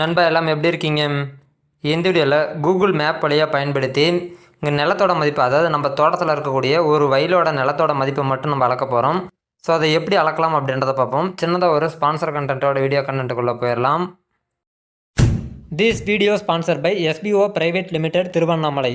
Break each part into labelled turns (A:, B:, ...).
A: நண்பா எல்லாம் எப்படி இருக்கீங்க? இந்த வீடியோவில் கூகுள் மேப் வழியாக பயன்படுத்தி இங்கே நிலத்தோட மதிப்பு அதாவது நம்ம தோட்டத்தில் இருக்கக்கூடிய ஒரு வயலோட நிலத்தோட மதிப்பை மட்டும் நம்ம அளக்க போகிறோம் ஸோ அதை எப்படி அளக்கலாம் அப்படின்றத பார்ப்போம். சின்னதாக ஒரு ஸ்பான்சர் கண்டென்ட்டோட வீடியோ கண்டென்ட்டுக்குள்ளே போயிடலாம் this video sponsor by SPO private limited Tiruvannamalai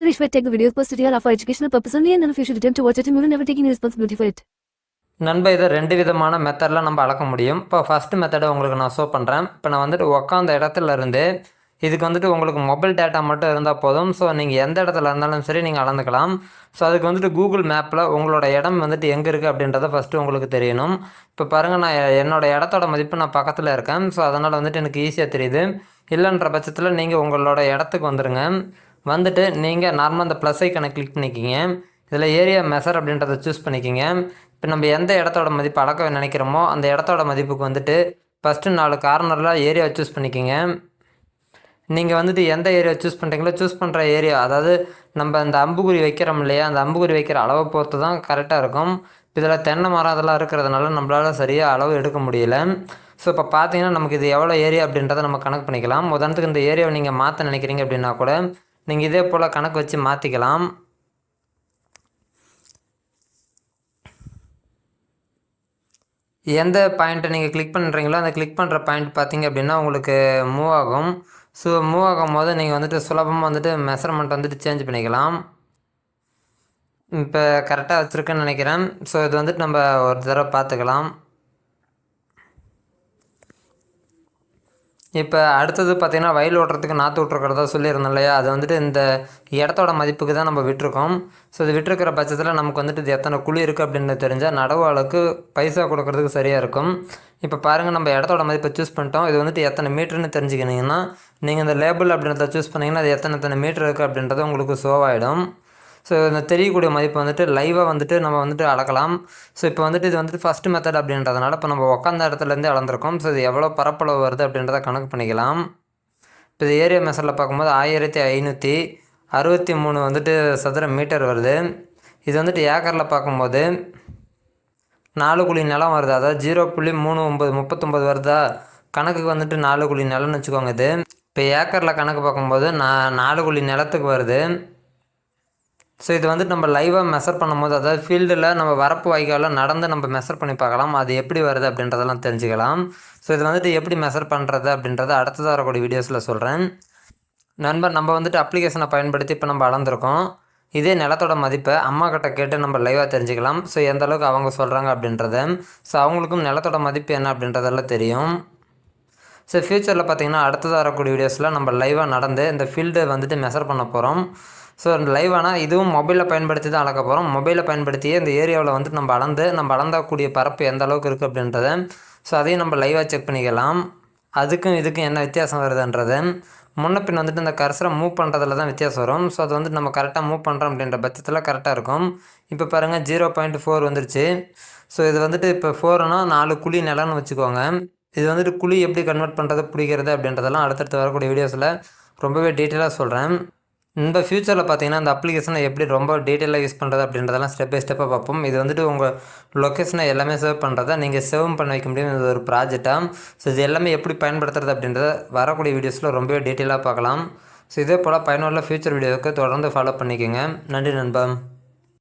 B: Rishwat take the videos posted here are for educational purpose only and none of you should attempt to watch it and we will never take any responsibility for it.
A: நண்பா இதை ரெண்டு விதமான மெத்தடில் நம்ம அளக்க முடியும். இப்போ first மெத்தடை உங்களுக்கு நான் ஷோ பண்ணுறேன் இப்போ நான் வந்துட்டு உக்காந்த இடத்துல இருந்து இதுக்கு வந்துட்டு உங்களுக்கு மொபைல் டேட்டா மட்டும் இருந்தால் போதும். ஸோ நீங்கள் எந்த இடத்துல இருந்தாலும் சரி நீங்கள் அளந்துக்கலாம். ஸோ அதுக்கு வந்துட்டு கூகுள் மேப்பில் உங்களோட இடம் வந்துட்டு எங்கே இருக்குது அப்படின்றத ஃபஸ்ட்டு உங்களுக்கு தெரியணும். இப்போ பாருங்கள் நான் என்னோடய இடத்தோட மதிப்பு நான் பக்கத்தில் இருக்கேன். ஸோ அதனால் வந்துட்டு எனக்கு ஈஸியாக தெரியுது. இல்லைன்ற பட்சத்தில் நீங்கள் உங்களோட இடத்துக்கு வந்துடுங்க வந்துட்டு நீங்கள் நார்மலாக அந்த ப்ளஸ் ஐக்கனை கிளிக் பண்ணிக்கிங்க. இதில் ஏரியா மெஷர் அப்படின்றத சூஸ் பண்ணிக்கிங்க. இப்போ நம்ம எந்த இடத்தோட மதிப்பு அளக்க நினைக்கிறோமோ அந்த இடத்தோட மதிப்புக்கு வந்துட்டு ஃபஸ்ட்டு நாலு கார்னரில் ஏரியா சூஸ் பண்ணிக்கிங்க. நீங்கள் வந்துட்டு எந்த ஏரியா சூஸ் பண்ணுறீங்களோ சூஸ் பண்ணுற ஏரியா அதாவது நம்ம அந்த அம்புக்குறி வைக்கிறோம் இல்லையா அந்த அம்புக்குறி வைக்கிற அளவை பொறுத்து தான் கரெக்டாக இருக்கும். இதில் தென்னை மரம் அதெல்லாம் இருக்கிறதுனால நம்மளால் சரியாக அளவு எடுக்க முடியல. ஸோ இப்போ பார்த்தீங்கன்னா நமக்கு இது எவ்வளோ ஏரியா அப்படின்றத நம்ம கணக்கு பண்ணிக்கலாம். உதாரணத்துக்கு இந்த ஏரியாவை நீங்கள் மாற்ற நினைக்கிறீங்க அப்படின்னா கூட நீங்கள் இதே போல் கணக்கு வச்சு மாற்றிக்கலாம் எந்த பாயிண்ட்டை நீங்கள் கிளிக் பண்ணுறீங்களோ அந்த கிளிக் பண்ணுற பாயிண்ட் பார்த்தீங்க அப்படின்னா உங்களுக்கு மூவ் ஆகும். ஸோ மூவ் ஆகும் போது நீங்கள் வந்துட்டு சுலபமாக வந்துட்டு மெஷர்மெண்ட் வந்துட்டு சேஞ்ச் பண்ணிக்கலாம். இப்போ கரெக்டாக வச்சுருக்கேன்னு நினைக்கிறேன். ஸோ இது வந்துட்டு நம்ம ஒரு தடவை பார்த்துக்கலாம். இப்போ அடுத்தது பார்த்திங்கன்னா வயல் ஓட்டுறதுக்கு நாற்று விட்ருக்கிறதா சொல்லியிருந்தோம் இல்லையா? அது வந்துட்டு இந்த இடத்தோட மதிப்புக்கு தான் நம்ம விட்டுருக்கோம். ஸோ இது விட்டுருக்கிற பட்சத்தில் நமக்கு வந்துட்டு இது எத்தனை குழி இருக்குது அப்படின்னு தெரிஞ்சால் நடவு அளவுக்கு பைசா கொடுக்கறதுக்கு சரியாக இருக்கும். இப்போ பாருங்கள் நம்ம இடத்தோட மதிப்பை சூஸ் பண்ணிட்டோம். இது வந்துட்டு எத்தனை மீட்டர்னு தெரிஞ்சுக்கினீங்கன்னா நீங்கள் இந்த லேபிள் அப்படின்றத சூஸ் பண்ணிங்கன்னா அது எத்தனை எத்தனை மீட்டர் இருக்குது அப்படின்றது உங்களுக்கு ஷோவாயிடும் ஸோ இந்த தெரியக்கூடிய மதிப்பு வந்துட்டு லைவாக வந்துட்டு நம்ம வந்துட்டு அளக்கலாம். ஸோ இப்போ வந்துட்டு இது வந்துட்டு ஃபஸ்ட்டு மெத்தட் அப்படின்றதுனால இப்போ நம்ம உட்காந்த இடத்துலேருந்தே அளந்திருக்கோம். ஸோ இது எவ்வளோ பரப்பளவு வருது அப்படின்றத கணக்கு பண்ணிக்கலாம். இப்போ இது ஏரியா மெசரில் பார்க்கும்போது ஆயிரத்தி ஐநூற்றி அறுபத்தி மூணு வந்துட்டு சதுர மீட்டர் வருது. இது வந்துட்டு ஏக்கரில் பார்க்கும்போது நாலு குழி நிலம் வருது. அதாவது ஜீரோ புள்ளி மூணு ஒம்பது முப்பத்தொம்பது வருதா? கணக்குக்கு வந்துட்டு நாலு குழி நிலம்னு வச்சுக்கோங்க இது. இப்போ ஏக்கரில் கணக்கு பார்க்கும்போது நான் நாலு குழி நிலத்துக்கு வருது. ஸோ இது வந்துட்டு நம்ம லைவாக மெஷர் பண்ணும்போது அதாவது ஃபீல்டில் நம்ம வரப்பு வாய்க்காலில் நடந்து நம்ம மெஷர் பண்ணி பார்க்கலாம். அது எப்படி வருது அப்படின்றதெல்லாம் தெரிஞ்சுக்கலாம். ஸோ இது வந்துட்டு எப்படி மெஷர் பண்ணுறது அப்படின்றத அடுத்ததாக வரக்கூடிய வீடியோஸில் சொல்கிறேன் நண்பர் நம்ம வந்துட்டு அப்ளிகேஷனை பயன்படுத்தி இப்போ நம்ம அளந்திருக்கோம். இதே நிலத்தோட மதிப்பை அம்மா கிட்ட கேட்டு நம்ம லைவாக தெரிஞ்சுக்கலாம். ஸோ எந்த அளவுக்கு அவங்க சொல்கிறாங்க அப்படின்றத. ஸோ அவங்களுக்கும் நிலத்தோட மதிப்பு என்ன அப்படின்றதெல்லாம் தெரியும். ஸோ ஃப்யூச்சரில் பார்த்திங்கன்னா அடுத்ததாக வரக்கூடிய வீடியோஸில் நம்ம லைவாக நடந்து இந்த ஃபீல்டை வந்துட்டு மெஷர் பண்ண போகிறோம் ஸோ லைவ் ஆனால் இதுவும் மொபைலில் பயன்படுத்தி தான் அளக்க போகிறோம் மொபைலை பயன்படுத்தியே இந்த ஏரியாவில் வந்துட்டு நம்ம அளந்து நம்ம அளந்தக்கூடிய பரப்பு எந்த அளவுக்கு இருக்குது அப்படின்றத ஸோ அதையும் நம்ம லைவாக செக் பண்ணிக்கலாம். அதுக்கும் இதுக்கும் என்ன வித்தியாசம் வருதுன்றது முன்ன பின் வந்துட்டு இந்த கர்சரை மூவ் பண்ணுறதுல தான் வித்தியாசம் வரும். ஸோ அது வந்துட்டு நம்ம கரெக்டாக மூவ் பண்ணுறோம் அப்படின்ற பட்சத்தில் கரெக்டாக இருக்கும். இப்போ பாருங்கள் ஜீரோ பாயிண்ட் ஃபோர் வந்துருச்சு. ஸோ இது வந்துட்டு இப்போ ஃபோர்னா நாலு குழி நிலம்னு வச்சுக்கோங்க. இது வந்துட்டு குழி எப்படி கன்வெர்ட் பண்ணுறது பிடிக்கிறது அப்படின்றதெல்லாம் அடுத்தடுத்து வரக்கூடிய வீடியோஸில் ரொம்பவே டீட்டெயிலாக சொல்கிறேன் இந்த ஃப்யூச்சரில் பார்த்தீங்கன்னா அந்த அப்ளிகேஷனை எப்படி ரொம்ப டீட்டெயிலாக யூஸ் பண்ணுறது அப்படின்றதெல்லாம் ஸ்டெப் பை ஸ்டெப்பாக பார்ப்போம். இது வந்துட்டு உங்கள் லொக்கேஷனை எல்லாமே சேவ் பண்ணுறத நீங்கள் சேவும் பண்ண வைக்க முடியும். இது ஒரு ப்ராஜெக்டாக ஸோ இது எல்லாமே எப்படி பயன்படுத்துறது அப்படின்றத வரக்கூடிய வீடியோஸில் ரொம்பவே டீட்டெயிலாக பார்க்கலாம். ஸோ இதே போல் பயனுள்ள ஃப்யூச்சர் வீடியோவுக்கு தொடர்ந்து ஃபாலோ பண்ணிக்கோங்க. நன்றி நண்பா.